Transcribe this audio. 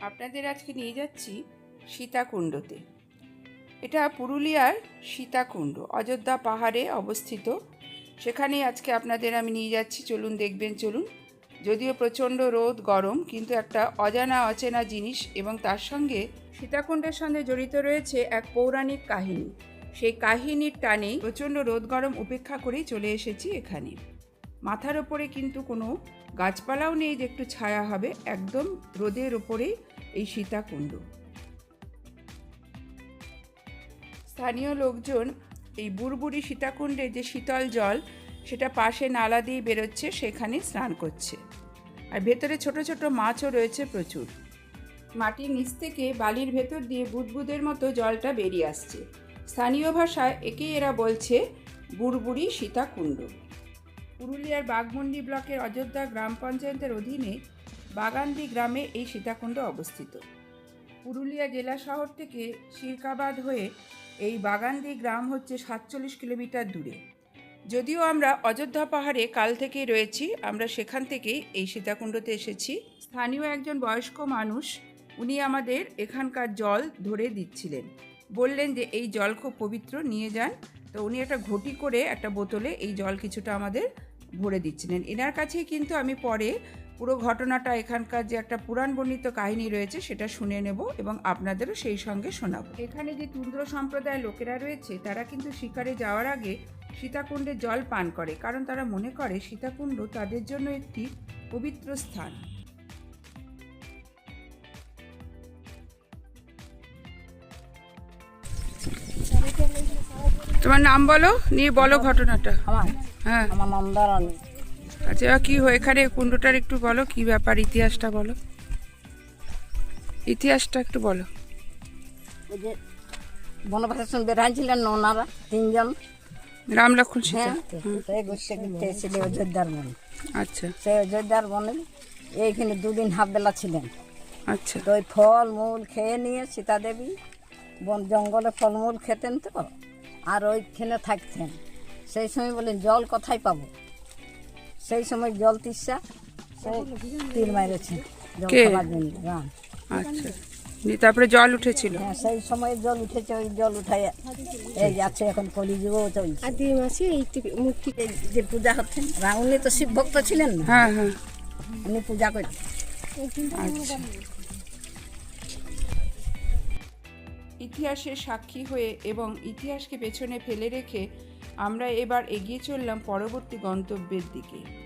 আপনাদের আজকে নিয়ে যাচ্ছি সীতাকুণ্ডতে। এটা পুরুলিয়ার সীতাকুণ্ড, অযোধ্যা পাহাড়ে অবস্থিত। সেখানে আজকে আপনাদের আমি নিয়ে যাচ্ছি, চলুন দেখবেন, চলুন। যদিও প্রচণ্ড রোদ, গরম, কিন্তু একটা অজানা, অচেনা জিনিস এবং তার সঙ্গে সীতাকুণ্ডের সঙ্গে জড়িত রয়েছে এক পৌরাণিক কাহিনী। সেই কাহিনীর টানেই প্রচণ্ড রোদ, গরম উপেক্ষা করেই চলে এসেছি এখানে। মাথার ওপরে কিন্তু কোনো গাছপালাও নেই যে একটু ছায়া হবে, একদম রোদের ওপরেই এই সীতাকুণ্ড। স্থানীয় লোকজন এই বুড়বুড়ি সীতাকুণ্ডে যে শীতল জল, সেটা পাশে নালা দিয়ে বেরোচ্ছে সেখানে স্নান করছে। আর ভেতরে ছোট ছোট মাছও রয়েছে প্রচুর। মাটির নিচ থেকে বালির ভেতর দিয়ে বুদবুদের মতো জলটা বেরিয়ে আসছে। স্থানীয় ভাষায় একেই এরা বলছে বুড়বুড়ি সীতাকুণ্ড। পুরুলিয়ার বাঘমুন্ডি ব্লকের অযোধ্যা গ্রাম পঞ্চায়েতের অধীনে বাগান্দি গ্রামে এই সীতাকুণ্ড অবস্থিত। পুরুলিয়া জেলা শহর থেকে শিরকাবাদ হয়ে এই বাগান্দি গ্রাম হচ্ছে সাতচল্লিশ কিলোমিটার দূরে। যদিও আমরা অযোধ্যা পাহাড়ে কাল থেকেই রয়েছি, আমরা সেখান থেকেই এই সীতাকুণ্ডতে এসেছি। স্থানীয় একজন বয়স্ক মানুষ, উনি আমাদের এখানকার জল ধরে দিচ্ছিলেন। বললেন যে, এই জল খুব পবিত্র, নিয়ে যান। তো উনি একটা ঘটি করে একটা বোতলে এই জল কিছুটা আমাদের ভরে দিচ্ছিলেন। এনার কাছেই কিন্তু আমি পরে পুরো ঘটনাটা, এখানকার যে একটা পুরাণ বর্ণিত কাহিনী রয়েছে, সেটা শুনে নেব এবং আপনাদেরও সেই সঙ্গে শোনাবো। এখানে যে তুন্দ্র সম্প্রদায়ের লোকেরা রয়েছে, তারা কিন্তু শিকারে যাওয়ার আগে সীতাকুণ্ডে জল পান করে। কারণ তারা মনে করে, সীতাকুণ্ড তাদের জন্য একটি পবিত্র স্থান। তোমার নাম বলো? নিয়ে বলো ঘটনাটা। আমার হ্যাঁ। আমার নাম দারানি আচ্ছা এবার কি হয় এখানে কুণ্ডটার একটু বলো কি ব্যাপার ইতিহাসটা বলো। ইতিহাসটা একটু বলো। ওই যে বনবাসন বেড়াইছিলেন ওনারা তিনজন। রাম লক্ষণ সীতা। হ্যাঁ সেই ঘুরতে ঘুরতে এসেছিল অযোধ্যার বনে। আচ্ছা। সেই অযোধ্যার বনে এইখানে দুদিন হাফ বেলা ছিলেন। আচ্ছা। তো ওই ফল মূল খেয়ে নিয়ে সীতা দেবী বন জঙ্গলে ফলমূল খেতেন তো। আর ওইখানে থাকতেন সেই সময় বলেন জল কোথায় পাবো? সেই সময় জল তিসা সেই তীর মারেছেন জল কে? খাবার জন্য রাম। আচ্ছা। দিয়ে তারপরে জল উঠেছিল? হ্যাঁ সেই সময় জল উঠেছে ওই জল উঠাই এই যাচ্ছে এখন কলিযুগও চলছে। আদি মাসে এই টি- মূর্তি এই যে পূজা হচ্ছেন রাম উনি তো শিব ভক্ত ছিলেন না? হ্যাঁ হ্যাঁ। উনি পূজা করতেন আচ্ছা। ইতিহাসের সাক্ষী হয়ে এবং ইতিহাসকে পেছনে ফেলে রেখে আমরা এবার এগিয়ে চললাম পরবর্তী গন্তব্যের দিকে।